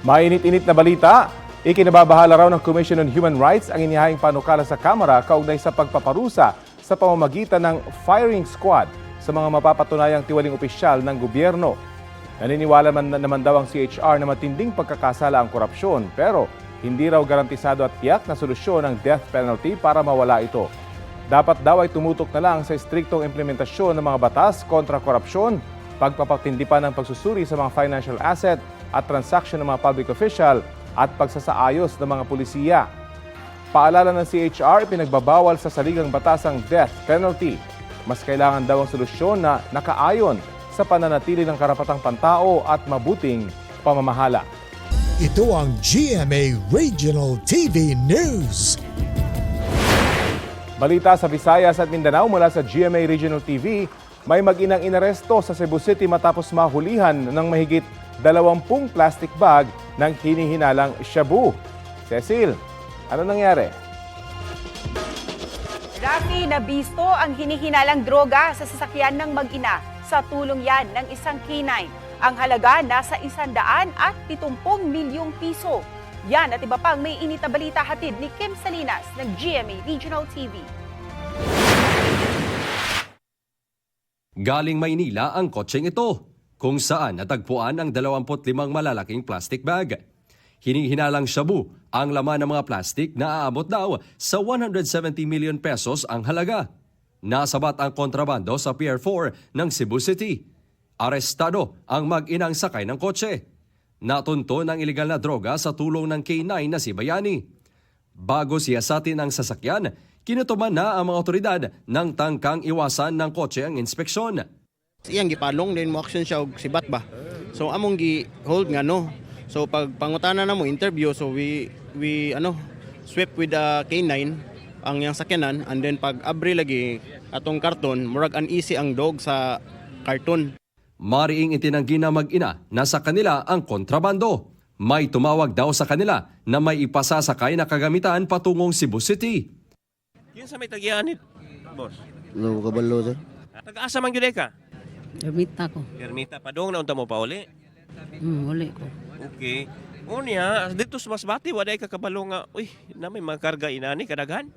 Mainit-init na balita, ikinababahala raw ng Commission on Human Rights ang inihahing panukala sa Kamara kaugnay sa pagpaparusa sa pamamagitan ng firing squad sa mga mapapatunayang tiwaling opisyal ng gobyerno. Naniniwala man naman daw ang CHR na matinding pagkakasala ang korupsyon pero hindi raw garantisado at tiyak na solusyon ang death penalty para mawala ito. Dapat daw ay tumutok na lang sa striktong implementasyon ng mga batas kontra korupsyon, pagpapatindi pa ng pagsusuri sa mga financial asset at transaction ng mga public official at pagsasaayos ng mga pulisiya. Paalala ng CHR, pinagbabawal sa saligang batas ang death penalty. Mas kailangan daw ang solusyon na nakaayon sa pananatili ng karapatang pantao at mabuting pamamahala. Ito ang GMA Regional TV News. Balita sa Visayas at Mindanao mula sa GMA Regional TV, may mag-inang inaresto sa Cebu City matapos mahulihan ng mahigit 20 plastic bag ng hinihinalang shabu. Cecil, ano nangyari? Rafi, nabisto ang hinihinalang droga sa sasakyan ng mag-ina sa tulong yan ng isang K9. Ang halaga nasa isandaan at 70 milyong piso. Yan at iba pang may init na balita hatid ni Kim Salinas ng GMA Regional TV. Galing Maynila ang kotseng ito, kung saan natagpuan ang 25 malalaking plastic bag. Hinihinalang shabu ang laman ng mga plastic na aabot daw sa 170 million pesos ang halaga. Nasabat ang kontrabando sa Pier 4 ng Cebu City. Arestado ang mag-inang sakay ng kotse. Natunto ng ilegal na droga sa tulong ng K9 na si Bayani. Bago siyasatin ang sasakyan, kinutuman na ang mga otoridad ng tangkang iwasan ng kotse ang inspeksyon. iyang gipalong din mo action siya og sibat ba so among gi hold nga no so pag pangutana na mo interview so we we ano sweep with the K9 ang yang sakyanan and then pag abri lagi atong karton murag uneasy ang dog sa karton Mariing itinanggi na mag-ina na sa kanila ang kontrabando. May tumawag daw sa kanila na may ipasasakay na kagamitan patungong Cebu City. Yun sa may tagyanit, boss. Ano kabalo sir? Taga-asa man gyud ka? Gamita ko. Permita pa dong na unta mo pa uli. Hmm, uli ko. Okay. Unya, dito sa Masbati waday ka kabalo nga, uy, na may mga karga inani kadaghan.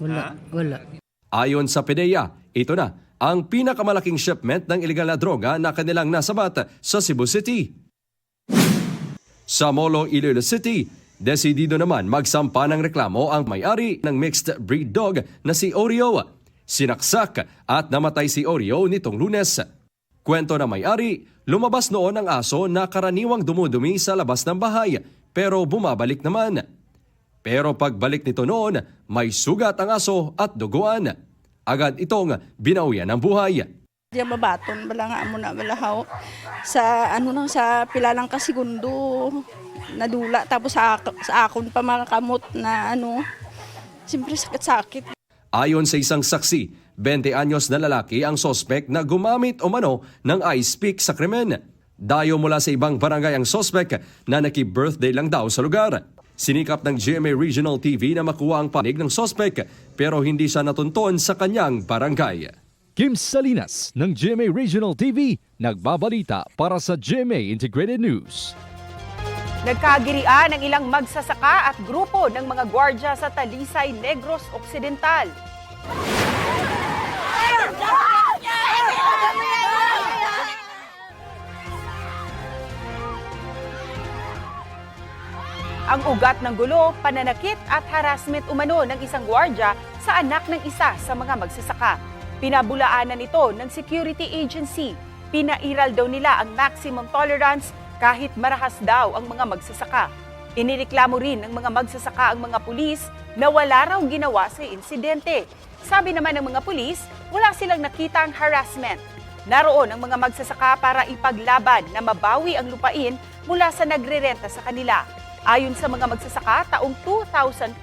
Wala, wala. Ayon sa PDEA, ito na ang pinakamalaking shipment ng ilegal na droga na kanilang nasabat sa Cebu City. Sa Molo, Iloilo City, desidido naman magsampa ng reklamo ang may-ari ng mixed breed dog na si Oreo. Sinaksak at namatay si Oreo nitong lunes. Kwento na may-ari, lumabas noon ang aso na karaniwang dumudumi sa labas ng bahay pero bumabalik naman. Pero pagbalik nito noon, may sugat ang aso at duguan. Agad itong binawian ng buhay. Diya mabaton, bala nga mo na balahaw. Sa ano nang sa pilalang kasigundo, nadula. Tapos sa, sa akon pa makakamot na ano, siyempre sakit-sakit. Ayon sa isang saksi, 20 anyos na lalaki ang sospek na gumamit o mano ng ice pick sa krimen. Dayo mula sa ibang barangay ang sospek na naki-birthday lang daw sa lugar. Sinikap ng GMA Regional TV na makuha ang panig ng sospek pero hindi siya natunton sa kanyang barangay. Kim Salinas ng GMA Regional TV nagbabalita para sa GMA Integrated News. Nagkagirian ang ilang magsasaka at grupo ng mga gwardya sa Talisay, Negros Occidental. Ang ugat ng gulo, pananakit at harassment umano ng isang gwardya sa anak ng isa sa mga magsasaka. Pinabulaanan ito ng security agency. Pinairal daw nila ang maximum tolerance kahit marahas daw ang mga magsasaka. Inireklamo rin ng mga magsasaka ang mga pulis na wala raw ginawa sa insidente. Sabi naman ng mga pulis, wala silang nakitang harassment. Naroon ang mga magsasaka para ipaglaban na mabawi ang lupain mula sa nagrerenta sa kanila. Ayon sa mga magsasaka, taong 2002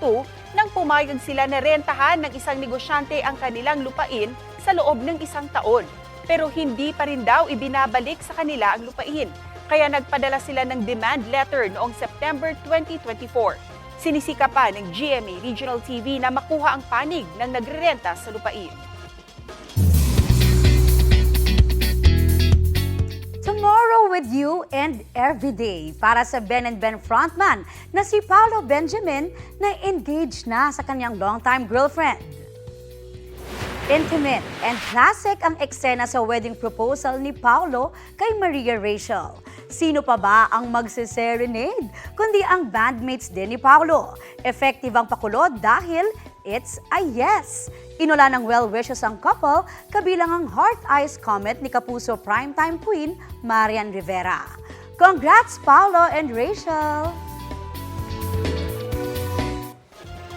nang pumayag sila na rentahan ng isang negosyante ang kanilang lupain sa loob ng isang taon. Pero hindi pa rin daw ibinabalik sa kanila ang lupain. Kaya nagpadala sila ng demand letter noong September 2024. Sinisika pa ng GMA Regional TV na makuha ang panig ng nagrerenta sa lupain. With you and every day para sa Ben and Ben frontman na si Paolo Benjamin na engaged na sa kanyang longtime girlfriend. Intimate and classic ang eksena sa wedding proposal ni Paolo kay Maria Rachel. Sino pa ba ang magse-serenade kundi ang bandmates din ni Paolo? Effective ang pakulod dahil it's a yes. Inula ng well wishes ang couple kabilang ang heart eyes comment ni Kapuso primetime queen Marian Rivera. Congrats Paolo and Rachel!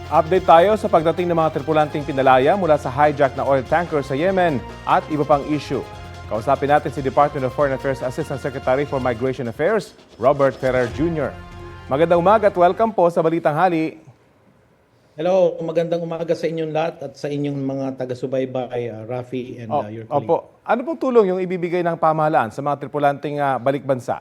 Update tayo sa pagdating ng mga tripulanting pinalaya mula sa hijack na oil tanker sa Yemen at iba pang issue. Kausapin natin si Department of Foreign Affairs Assistant Secretary for Migration Affairs, Robert Ferrer Jr. Magandang umaga at welcome po sa Balitang Hali. Hello, magandang umaga sa inyong lahat at sa inyong mga taga-subaybay, uh, Rafi and uh, your colleague. opo, ano pong tulong yung ibibigay ng pamahalaan sa mga tripulanting ah, balik bansa?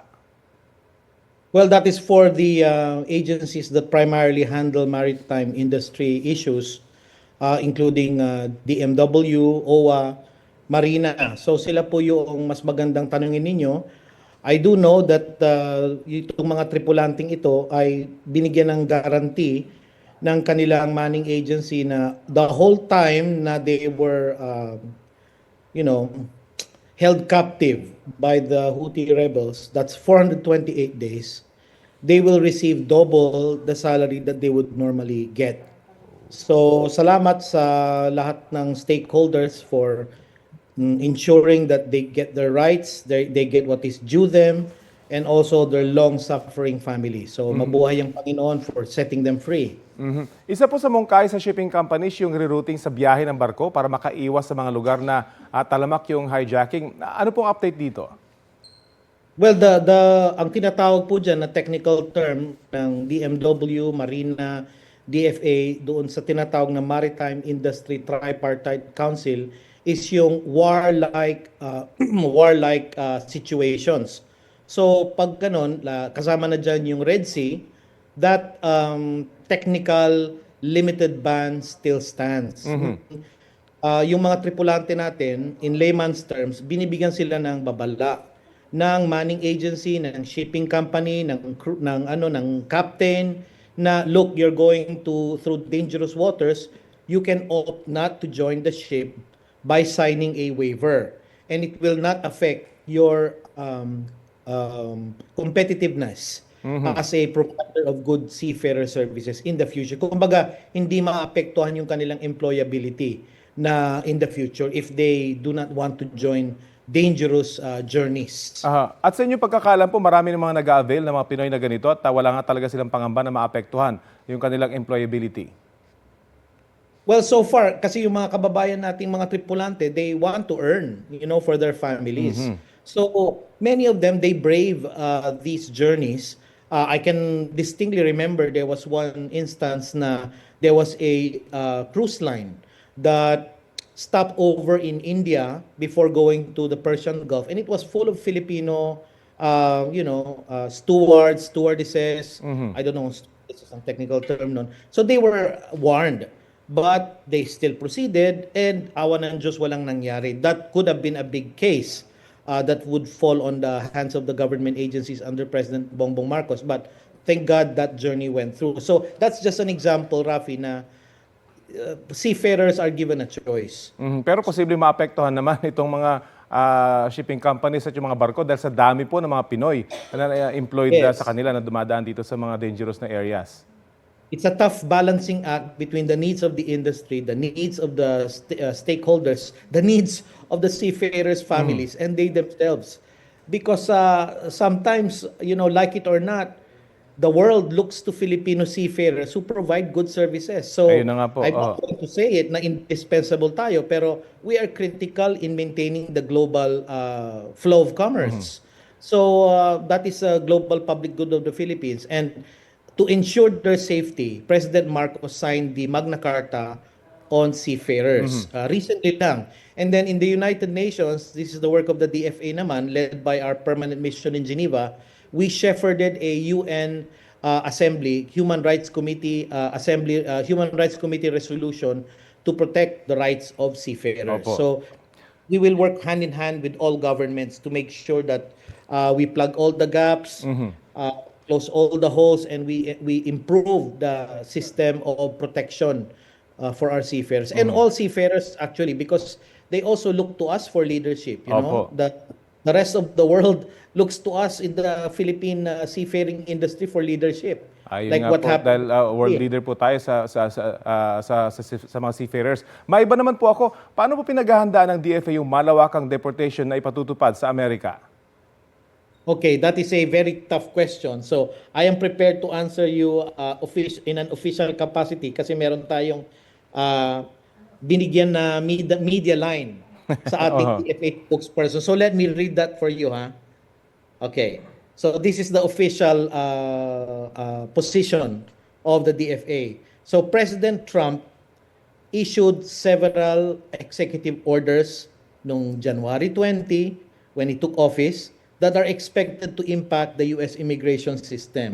Well, that is for the uh, agencies that primarily handle maritime industry issues, uh, including uh, DMW, OWA, Marina. So sila po yung mas magandang tanungin ninyo. I do know that uh, itong mga tripulanting ito ay binigyan ng guarantee ng kanilang manning agency na the whole time na they were uh, you know, held captive by the Houthi rebels, that's 428 days, they will receive double the salary that they would normally get. So, salamat sa lahat ng stakeholders for mm, ensuring that they get their rights, they, they get what is due them, and also their long-suffering family. So, mabuhay ang Panginoon for setting them free. Mhm. Isa po sa mungkay sa shipping companies yung rerouting sa biyahe ng barko para makaiwas sa mga lugar na ah, talamak yung hijacking. Ano pong update dito? Well, the the ang tinatawag po diyan na technical term ng DMW, Marina, DFA doon sa tinatawag na Maritime Industry Tripartite Council is yung warlike uh, warlike uh, situations. So pag ganun, la, kasama na diyan yung Red Sea, that um, technical limited ban still stands. Ah, yung mga tripulante natin, in layman's terms, binibigyan sila ng babala ng manning agency, ng shipping company, ng ng ano, ng captain na look, you're going to through dangerous waters, you can opt not to join the ship by signing a waiver and it will not affect your um, um, competitiveness as a provider of good seafarer services in the future. Kumbaga, hindi maapektuhan yung kanilang employability na in the future if they do not want to join dangerous uh, journeys. Aha. At sa inyong pagkakalam po, marami ng mga nag-avail ng mga Pinoy na ganito at ah, wala nga talaga silang pangamba na maapektuhan yung kanilang employability. Well, so far, kasi yung mga kababayan nating mga tripulante, they want to earn, you know, for their families. So, many of them, they brave uh, these journeys. Uh, I can distinctly remember there was one instance na there was a uh, cruise line that stopped over in India before going to the Persian Gulf, and it was full of Filipino, uh, you know, uh, stewards, stewardesses. I don't know, this is a technical term nun. So they were warned, but they still proceeded, and awa ng Diyos walang nangyari. That could have been a big case uh, that would fall on the hands of the government agencies under President Bongbong Marcos. But thank God that journey went through. So that's just an example, Rafi, na uh, seafarers are given a choice. Mhm. Pero posibleng maapektuhan naman itong mga ah, shipping companies at yung mga barko dahil sa dami po ng mga Pinoy na ah, employed Yes. sa kanila na dumadaan dito sa mga dangerous na areas. It's a tough balancing act between the needs of the industry, the needs of the st- uh, stakeholders, the needs of the seafarers' families, and they themselves. Because uh, sometimes, you know, like it or not, the world looks to Filipino seafarers who provide good services. So, Ayun na nga po, I'm not going to say it na indispensable tayo, pero we are critical in maintaining the global uh, flow of commerce. So, uh, that is a global public good of the Philippines. And to ensure their safety, President Marcos signed the Magna Carta on seafarers uh, recently lang. And then in the United Nations, this is the work of the DFA naman, led by our permanent mission in Geneva, we shepherded a UN uh, Assembly, Human Rights Committee uh, Assembly, uh, Human Rights Committee resolution to protect the rights of seafarers. Opo. So we will work hand in hand with all governments to make sure that uh, we plug all the gaps, uh, close all the holes, and we we improve the system of protection uh, for our seafarers and all seafarers actually because they also look to us for leadership. You know Opo. that the rest of the world looks to us in the Philippine uh, seafaring industry for leadership. Ayun like nga what po, happened dahil uh, world leader po tayo sa sa sa, ah, sa, sa, sa mga seafarers. May iba naman po ako, paano po pinaghahandaan ng DFA yung malawakang deportation na ipatutupad sa Amerika? Okay, that is a very tough question. So, I am prepared to answer you uh, offic- in an official capacity kasi meron tayong uh, binigyan na media, media line sa ating Uh-huh. Spokesperson. So, let me read that for you, ha? Okay. So, this is the official uh, uh, position of the DFA. So, President Trump issued several executive orders noong January 20 when he took office that are expected to impact the US immigration system.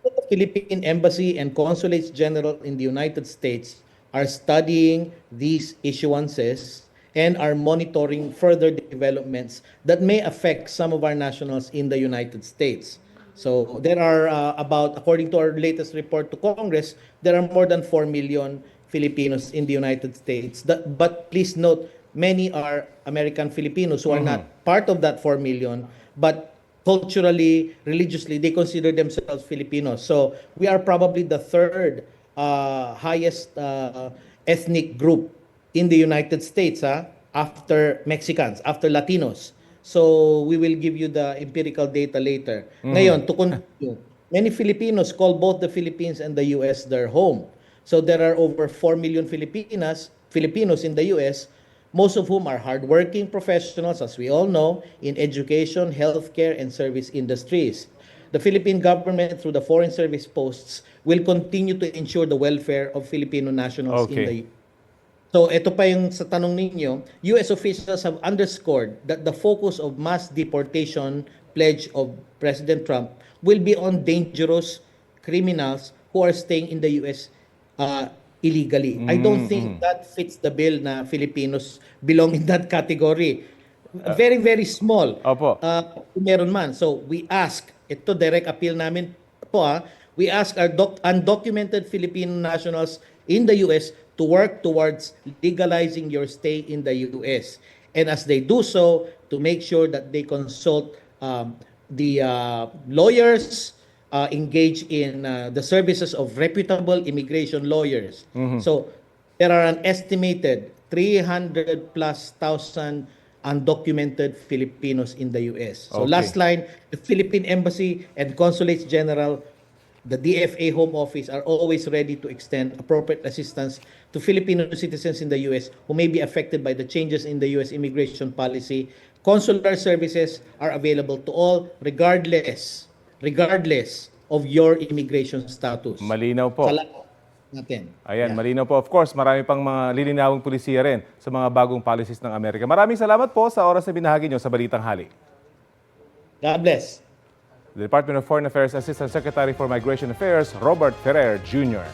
The Philippine Embassy and Consulates General in the United States are studying these issuances and are monitoring further developments that may affect some of our nationals in the United States. So there are uh, about, according to our latest report to Congress, there are more than 4 million Filipinos in the United States. That, but please note, many are American Filipinos who are not part of that 4 million, but culturally, religiously, they consider themselves Filipinos. So we are probably the third uh, highest uh, ethnic group in the United States ah, after Mexicans, after Latinos. So we will give you the empirical data later. Ngayon, to continue, many Filipinos call both the Philippines and the US their home. So there are over 4 million Filipinas, Filipinos in the US, most of whom are hardworking professionals, as we all know, in education, healthcare, and service industries. The Philippine government, through the foreign service posts, will continue to ensure the welfare of Filipino nationals in Okay. the So ito pa yung sa tanong ninyo, US officials have underscored that the focus of mass deportation pledge of President Trump will be on dangerous criminals who are staying in the US uh, illegally. I don't think that fits the bill na Filipinos belong in that category. Very, very small. Opo. Uh, meron man. So we ask, ito direct appeal namin po ah, we ask our doc- undocumented Filipino nationals in the US to work towards legalizing your stay in the US. And as they do so, to make sure that they consult um, the uh, lawyers, uh, engage in uh, the services of reputable immigration lawyers. So there are an estimated 300 plus thousand undocumented Filipinos in the US. So Okay. last line, the Philippine Embassy and Consulates General, the DFA Home Office are always ready to extend appropriate assistance to Filipino citizens in the US who may be affected by the changes in the US immigration policy. Consular services are available to all regardless regardless of your immigration status. Malinaw po. Sa natin. Ayan, Yeah. malinaw po. Of course, marami pang mga lilinawang polisiya rin sa mga bagong policies ng Amerika. Maraming salamat po sa oras na binahagi nyo sa Balitang Hali. God bless. The Department of Foreign Affairs Assistant Secretary for Migration Affairs, Robert Ferrer Jr.